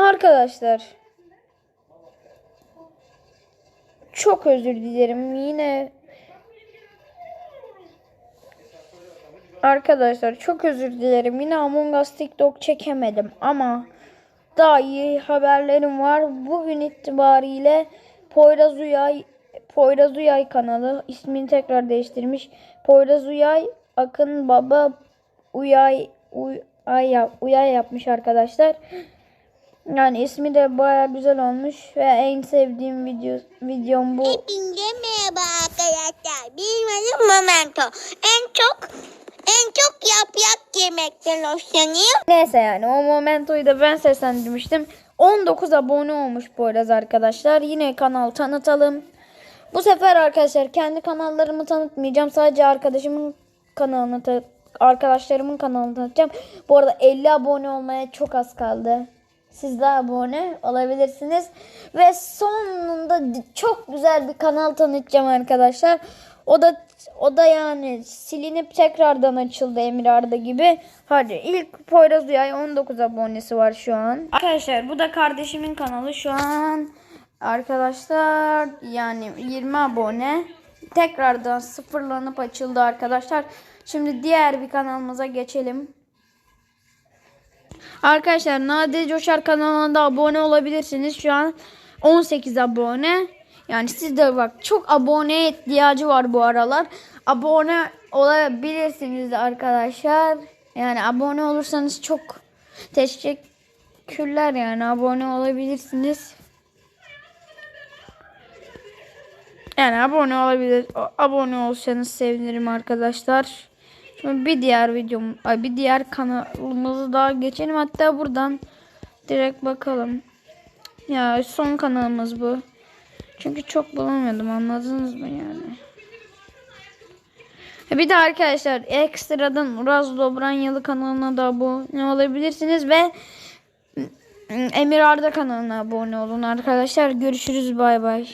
Arkadaşlar. Çok özür dilerim. Yine Arkadaşlar çok özür dilerim. Yine Among Us TikTok çekemedim ama daha iyi haberlerim var. Bugün itibariyle Poyraz Uyay Poyraz Uyay kanalı ismini tekrar değiştirmiş. Poyraz Uyay Akın Baba Uyay Uyay, Uyay yapmış arkadaşlar. Yani ismi de baya güzel olmuş ve en sevdiğim video videom bu. Hepinize merhaba arkadaşlar. Benim adım Momento. En çok en çok yaprak yemekten hoşlanıyorum. Neyse yani o momentoyu da ben seslendirmiştim. 19 abone olmuş Poyraz arkadaşlar. Yine kanal tanıtalım. Bu sefer arkadaşlar kendi kanallarımı tanıtmayacağım. Sadece arkadaşımın kanalını arkadaşlarımın kanalını tanıtacağım. Bu arada 50 abone olmaya çok az kaldı. Siz de abone olabilirsiniz. Ve sonunda çok güzel bir kanal tanıtacağım arkadaşlar. O da o da yani silinip tekrardan açıldı Emir Arda gibi. Hadi ilk Poyraz Uyay 19 abonesi var şu an. Arkadaşlar bu da kardeşimin kanalı şu an. Arkadaşlar yani 20 abone. Tekrardan sıfırlanıp açıldı arkadaşlar. Şimdi diğer bir kanalımıza geçelim. Arkadaşlar Nade Coşar kanalına abone olabilirsiniz. Şu an 18 abone. Yani siz de bak çok abone ihtiyacı var bu aralar. Abone olabilirsiniz arkadaşlar. Yani abone olursanız çok teşekkürler yani abone olabilirsiniz. Yani abone olabilir. Abone olsanız sevinirim arkadaşlar. Şimdi bir diğer videom, ay bir diğer kanalımızı daha geçelim. Hatta buradan direkt bakalım. Ya son kanalımız bu. Çünkü çok bulamadım anladınız mı yani? Ha, Bir de arkadaşlar ekstradan Uraz Dobranyalı kanalına da abone olabilirsiniz ve Emir Arda kanalına abone olun arkadaşlar. Görüşürüz bay bay.